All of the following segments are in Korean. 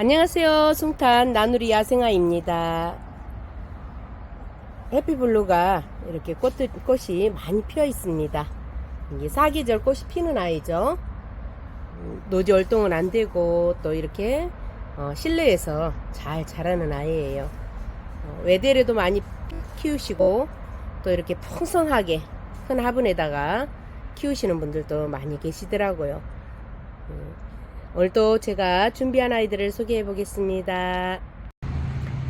안녕하세요. 숭탄 나누리 야생아입니다. 해피블루가 이렇게 꽃, 꽃이 많이 피어 있습니다. 이게 사계절 꽃이 피는 아이죠. 음, 노지 활동은 안 되고 또 이렇게 어, 실내에서 잘 자라는 아이예요. 어, 외대에도 많이 키우시고 또 이렇게 풍성하게 큰 화분에다가 키우시는 분들도 많이 계시더라고요. 음, 오늘도 제가 준비한 아이들을 소개해 보겠습니다.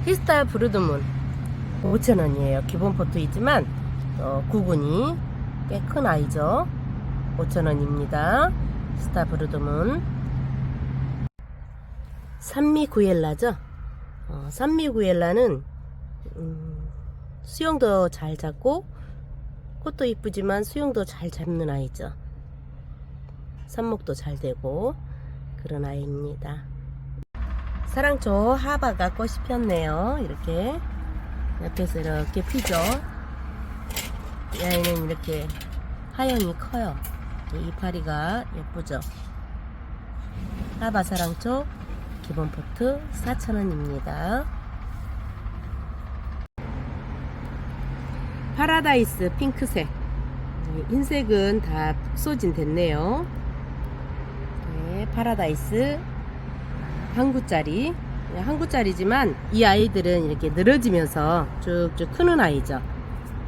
히스타 브루드문 5,000원이에요. 기본 포트이지만 어, 구근이 꽤 큰 아이죠. 5,000원입니다. 히스타 브루드문 산미 구엘라죠. 어, 산미 구엘라는 음, 수영도 잘 잡고 꽃도 이쁘지만 수영도 잘 잡는 아이죠. 삽목도 잘 되고 그런 아이입니다. 사랑초 하바가 꽃이 폈네요. 이렇게 옆에서 이렇게 피죠. 이 아이는 이렇게 하연이 커요. 이 이파리가 예쁘죠. 하바 사랑초 기본 포트 4,000원입니다. 파라다이스 핑크색 흰색은 다 소진 됐네요. 네, 파라다이스 한 구짜리 네, 한 구짜리지만 이 아이들은 이렇게 늘어지면서 쭉쭉 크는 아이죠.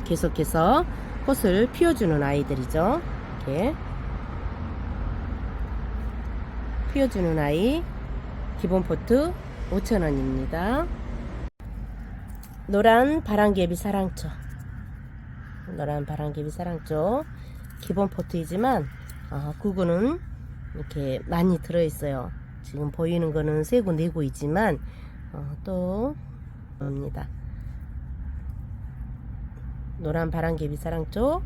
계속해서 꽃을 피워주는 아이들이죠. 이렇게 피워주는 아이 기본 포트 5,000원입니다. 노란 바람개비 사랑초 노란 바람개비 사랑초 기본 포트이지만 어, 구구는 이렇게 많이 들어있어요. 지금 보이는 거는 세고 네고이지만 어, 또 옵니다. 노란 바람개비 사랑초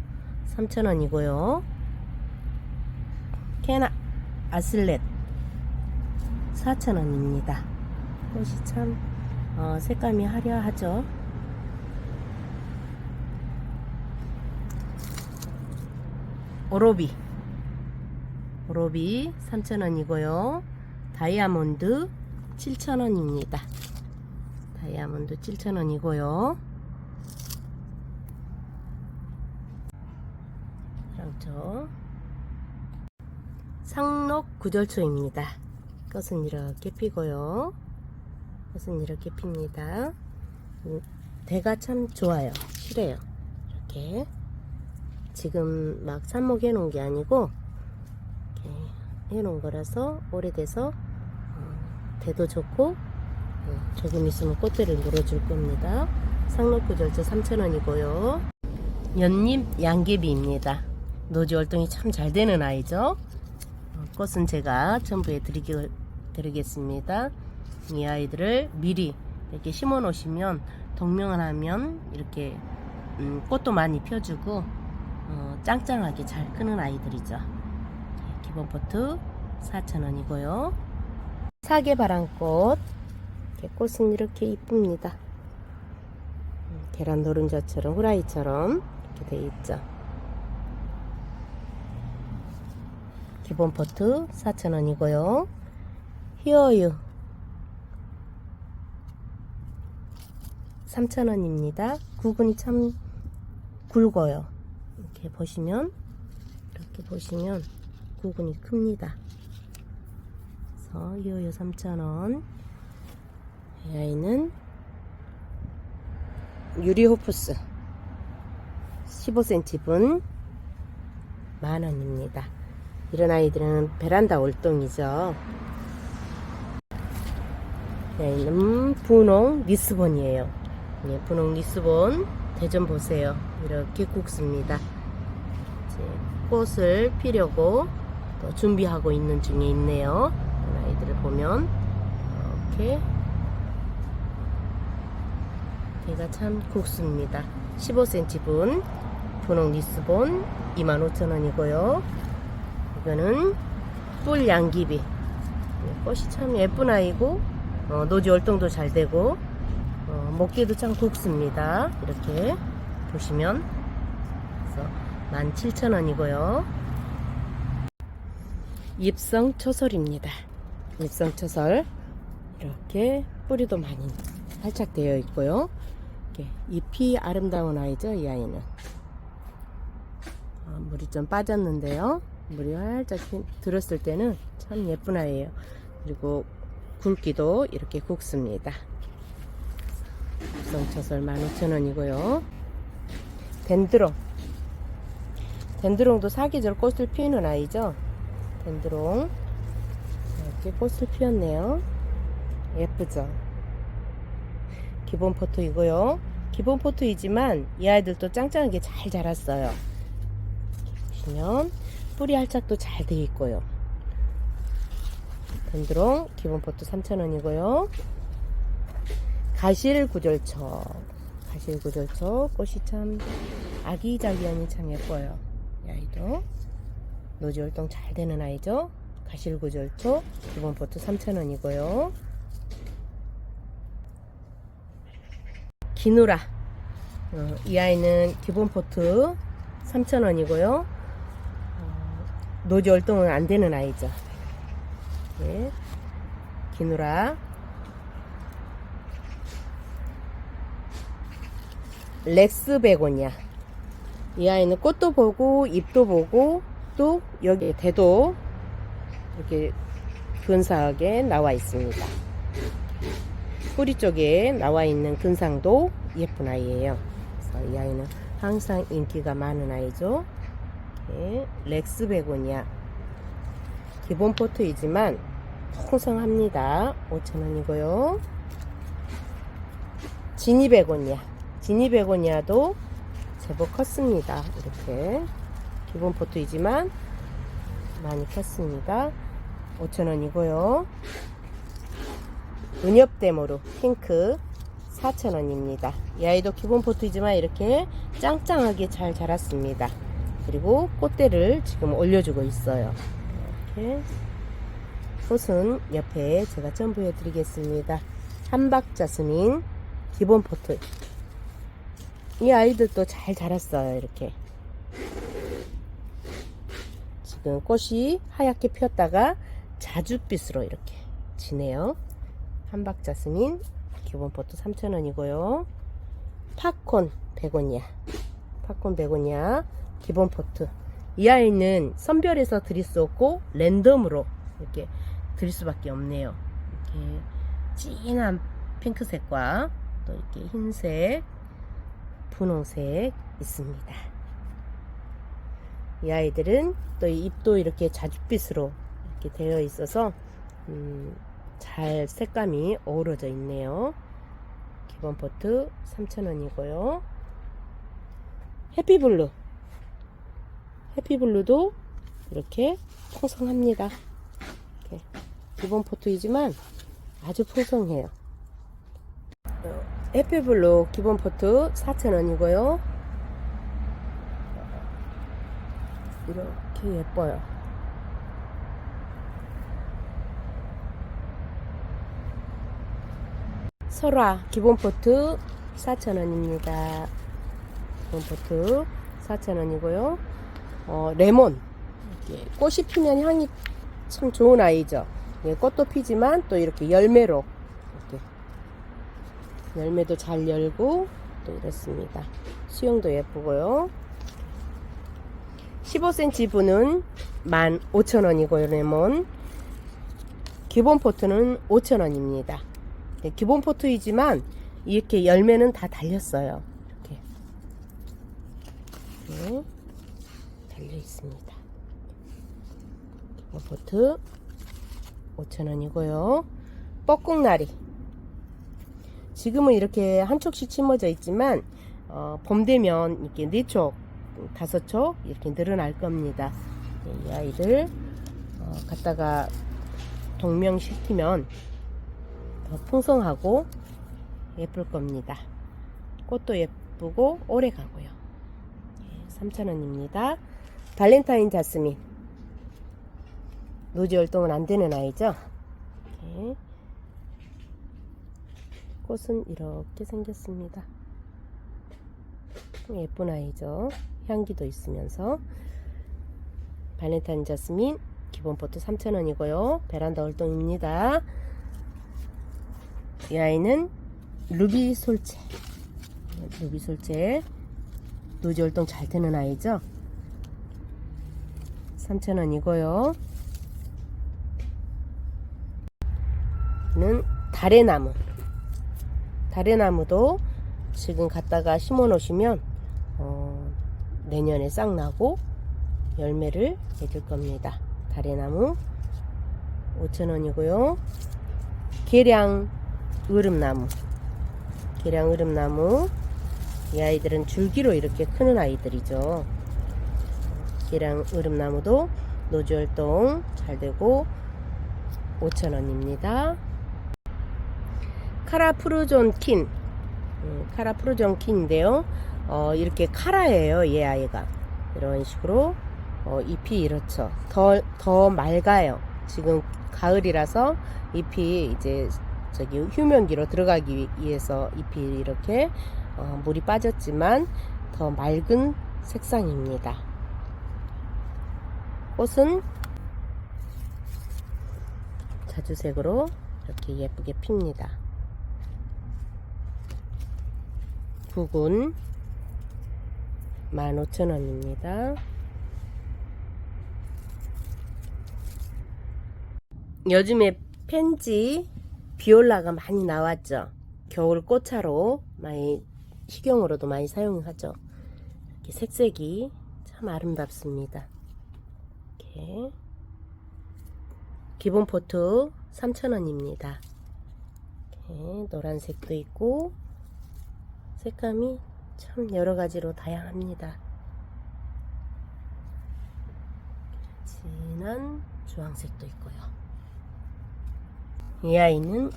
3,000원이고요. 캐나 아슬렛 4,000원입니다. 꽃이 참 어, 색감이 화려하죠. 오로비 오 로비 3,000원이고요. 다이아몬드 7,000원입니다. 다이아몬드 7,000원이고요. 상처 상록 구절초입니다. 꽃은 이렇게 피고요. 꽃은 이렇게 핍니다. 음, 대가 참 좋아요. 실해요. 이렇게 지금 막 삽목해 놓은 게 아니고 해 놓은 거라서 오래돼서 어, 대도 좋고 어, 조금 있으면 꽃대를 물어줄 겁니다. 상록구절초 3,000원이고요. 연잎 양개비입니다. 노지 활동이 참 잘 되는 아이죠. 어, 꽃은 제가 첨부해 드리기, 드리겠습니다. 이 아이들을 미리 이렇게 심어 놓으시면 동명을 하면 이렇게 음, 꽃도 많이 펴주고 어, 짱짱하게 잘 크는 아이들이죠. 네, 기본 포트 4,000원이고요. 사계바람꽃 꽃은 이렇게 이쁩니다. 음, 계란 노른자처럼 후라이처럼 이렇게 돼 있죠. 기본 포트 4,000원이고요. 히어유 3,000원입니다. 구근이 참 굵어요. 이렇게 보시면 이렇게 보시면 구근이 큽니다. 그래서 히어유 3,000원. 이 아이는 유리 호프스 15cm 분 만원입니다. 이런 아이들은 베란다 월동이죠. 여기는 분홍 리스본이에요. 예, 분홍 리스본 대전 보세요. 이렇게 굵습니다. 이제 꽃을 피려고 또 준비하고 있는 중에 있네요. 아이들을 보면 이렇게 걔가 참 굵습니다. 15cm 분 분홍 리스본 25,000원이고요. 이거는 뿔 양귀비 꽃이 참 예쁜 아이고 어, 노지 활동도 잘 되고 어, 먹기도 참 굵습니다. 이렇게 보시면 그래서 17,000원이고요. 입성 초설입니다. 입성 초설 이렇게 뿌리도 많이 살짝 되어 있고요. 이렇게 잎이 아름다운 아이죠, 이 아이는. 아, 물이 좀 빠졌는데요. 물이 활짝 히- 들었을 때는 참 예쁜 아이예요. 그리고 굵기도 이렇게 굵습니다. 성처설 15,000원이고요. 덴드롱. 덴드롱도 사계절 꽃을 피우는 아이죠. 덴드롱. 이렇게 꽃을 피웠네요. 예쁘죠? 기본 포토이고요. 기본 포토이지만 이 아이들도 짱짱하게 잘 자랐어요. 보시면 뿌리 할착도 잘 되어 있고요. 덴드롱 기본 포토 3,000원이고요. 가실 구절초. 가실 구절초 꽃이 참 아기자기하니 참 예뻐요. 이 아이도 노지 활동 잘 되는 아이죠. 가실 구절초 기본 포트 3,000원이고요. 기누라 어, 이 아이는 기본 포트 3,000원이고요. 어, 노지 활동은 안 되는 아이죠. 예. 기누라 렉스 베고니아 이 아이는 꽃도 보고 잎도 보고 또 여기 대도 이렇게 근사하게 나와 있습니다. 뿌리 쪽에 나와 있는 근상도 예쁜 아이예요. 그래서 이 아이는 항상 인기가 많은 아이죠. 렉스 베고니아 기본 포트이지만 풍성합니다. 5,000원이고요. 지니 베고니아 지니 베고니아도 제법 컸습니다. 이렇게 기본 포트이지만 많이 컸습니다. 5,000원이고요. 은엽대모루 핑크 4,000원입니다. 이 아이도 기본 포트이지만 이렇게 짱짱하게 잘 자랐습니다. 그리고 꽃대를 지금 올려주고 있어요. 이렇게 꽃은 옆에 제가 첨부해 드리겠습니다. 한박자스민 기본 포트 이 아이들도 잘 자랐어요. 이렇게 지금 꽃이 하얗게 피었다가 자줏빛으로 이렇게 지네요. 한박자스민 기본 포트 3,000원이고요. 팝콘 베고니아 팝콘 베고니아 기본 포트 이 아이는 선별해서 드릴 수 없고 랜덤으로 이렇게 드릴 수밖에 없네요. 이렇게 진한 핑크색과 또 이렇게 흰색, 분홍색 있습니다. 이 아이들은 또 잎도 이렇게 자줏빛으로 이렇게 되어 있어서 음, 잘 색감이 어우러져 있네요. 기본 포트 3,000원이고요. 해피블루. 해피블루도 이렇게 풍성합니다. 이렇게 기본 포트이지만 아주 풍성해요. 어, 해피블루 기본 포트 4,000원이고요. 이렇게 예뻐요. 설화 기본 포트 4,000원입니다. 기본 포트 4,000원이고요. 어, 레몬 꽃이 피면 향이 참 좋은 아이죠. 예, 꽃도 피지만 또 이렇게 열매로 이렇게 열매도 잘 열고 또 이렇습니다. 수영도 예쁘고요. 15cm 분은 15,000원이고요. 레몬 기본 포트는 5,000원입니다. 네, 기본 포트이지만 이렇게 열매는 다 달렸어요. 이렇게 네, 달려 있습니다. 기본 포트 5,000원이고요. 뻐꾹나리 지금은 이렇게 한 촉씩 심어져 있지만 어, 봄 되면 이렇게 네 촉, 다섯 촉 이렇게 늘어날 겁니다. 네, 이 아이들 어, 갖다가 동명시키면 더 풍성하고 예쁠 겁니다. 꽃도 예쁘고 오래 가고요. 3,000원입니다. 발렌타인 자스민. 노지 활동은 안 되는 아이죠? 이렇게. 꽃은 이렇게 생겼습니다. 예쁜 아이죠? 향기도 있으면서. 발렌타인 자스민 기본 포트 3,000원이고요. 베란다 활동입니다. 이 아이는 루비 솔체. 루비 솔체. 노지 활동 잘 되는 아이죠? 3,000원이고요. 는 달의 나무. 달의 나무도 지금 갖다가 심어 놓으시면 어, 내년에 싹 나고 열매를 맺을 겁니다. 달의 나무 5,000원이고요. 계량 으름나무. 계량 으름나무. 이 아이들은 줄기로 이렇게 크는 아이들이죠. 계량 으름나무도 노지 활동 잘 되고 5,000원입니다. 카라프루존 킨. 음, 카라프루존 킨인데요. 어, 이렇게 카라예요, 얘 아이가. 이런 식으로 어, 잎이 이렇죠. 더, 더 맑아요. 지금 가을이라서 잎이 이제 저기 휴면기로 들어가기 위해서 잎이 이렇게 어, 물이 빠졌지만 더 맑은 색상입니다. 꽃은 자주색으로 이렇게 예쁘게 핍니다. 국은 15,000원입니다. 요즘에 펜지 비올라가 많이 나왔죠. 겨울 꽃차로 많이 식용으로도 많이 사용하죠. 이렇게 색색이 참 아름답습니다. 이렇게 기본 포트 3,000원입니다. 이렇게 노란색도 있고 색감이 참 여러 가지로 다양합니다. 진한 주황색도 있고요. 이 아이는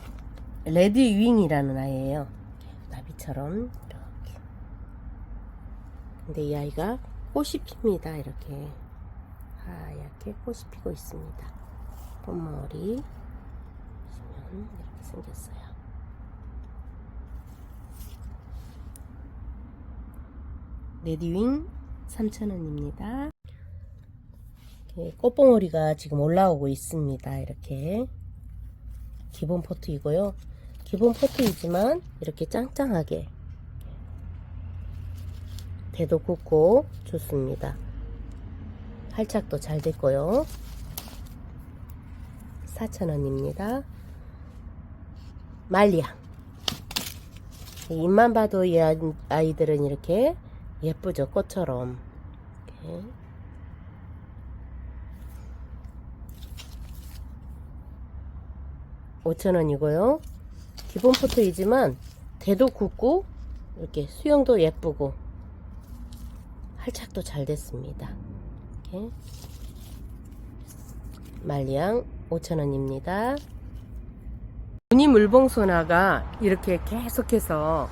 레드 윙이라는 아이예요. 나비처럼 이렇게. 근데 이 아이가 꽃이 핍니다. 이렇게 하얗게 꽃이 피고 있습니다. 꽃머리 보시면 이렇게 생겼어요. 레디윙 3,000원입니다. 꽃봉오리가 지금 올라오고 있습니다. 이렇게 기본 포트이고요. 기본 포트이지만 이렇게 짱짱하게 대도 굵고 좋습니다. 활착도 잘 됐고요. 4,000원입니다. 말리향. 입만 봐도 이 아이들은 이렇게 예쁘죠, 꽃처럼. 이렇게. 오천원이고요 기본 포트이지만 대도 굵고 이렇게 수영도 예쁘고 활착도 잘 됐습니다. 이렇게. 말리양 5,000원입니다. 무늬 물봉소나가 이렇게 계속해서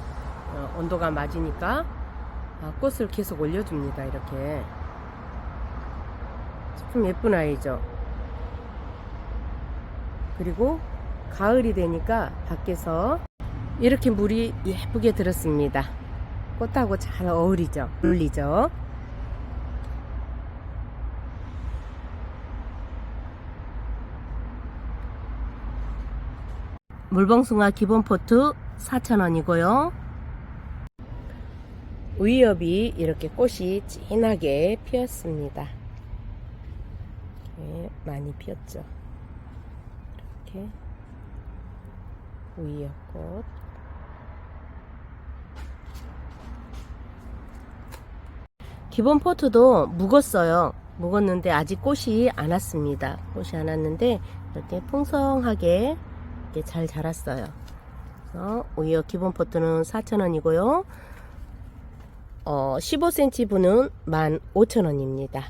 어, 온도가 맞으니까 아, 꽃을 계속 올려줍니다. 이렇게 참 예쁜 아이죠. 그리고 가을이 되니까 밖에서 이렇게 물이 예쁘게 들었습니다. 꽃하고 잘 어울리죠. 어울리죠. 물봉숭아 기본 포트 4,000원이고요. 우이엽이 이렇게 꽃이 진하게 피었습니다. 이렇게 많이 피었죠. 이렇게 우이엽꽃 기본 포트도 묵었어요. 묵었는데 아직 꽃이 안 왔습니다. 꽃이 안 왔는데 이렇게 풍성하게 이렇게 잘 자랐어요. 그래서 오이어 기본 포트는 4,000원이고요. 어, 15cm 분은 15,000원입니다.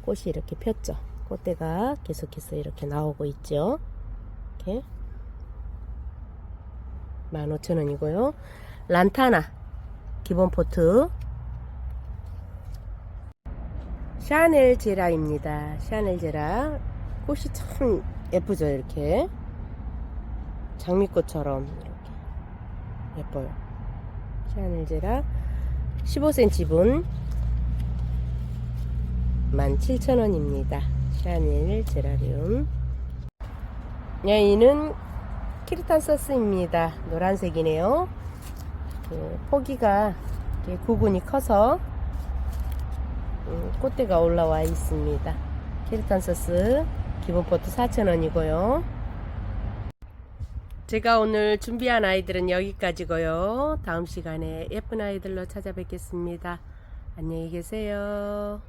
꽃이 이렇게 폈죠. 꽃대가 계속해서 이렇게 나오고 있죠. 이렇게 15,000원이고요. 란타나 기본 포트 샤넬 제라입니다. 샤넬 제라 꽃이 참 예쁘죠 이렇게 장미꽃처럼 이렇게 예뻐요. 샤넬 제라 15cm 분 17,000원입니다. 샤넬 제라리움 여기는 키르탄 소스입니다. 노란색이네요. 그 포기가 구분이 커서 음, 꽃대가 올라와 있습니다. 키르탄 소스 기본 포트 4,000원이고요. 제가 오늘 준비한 아이들은 여기까지고요. 다음 시간에 예쁜 아이들로 찾아뵙겠습니다. 안녕히 계세요.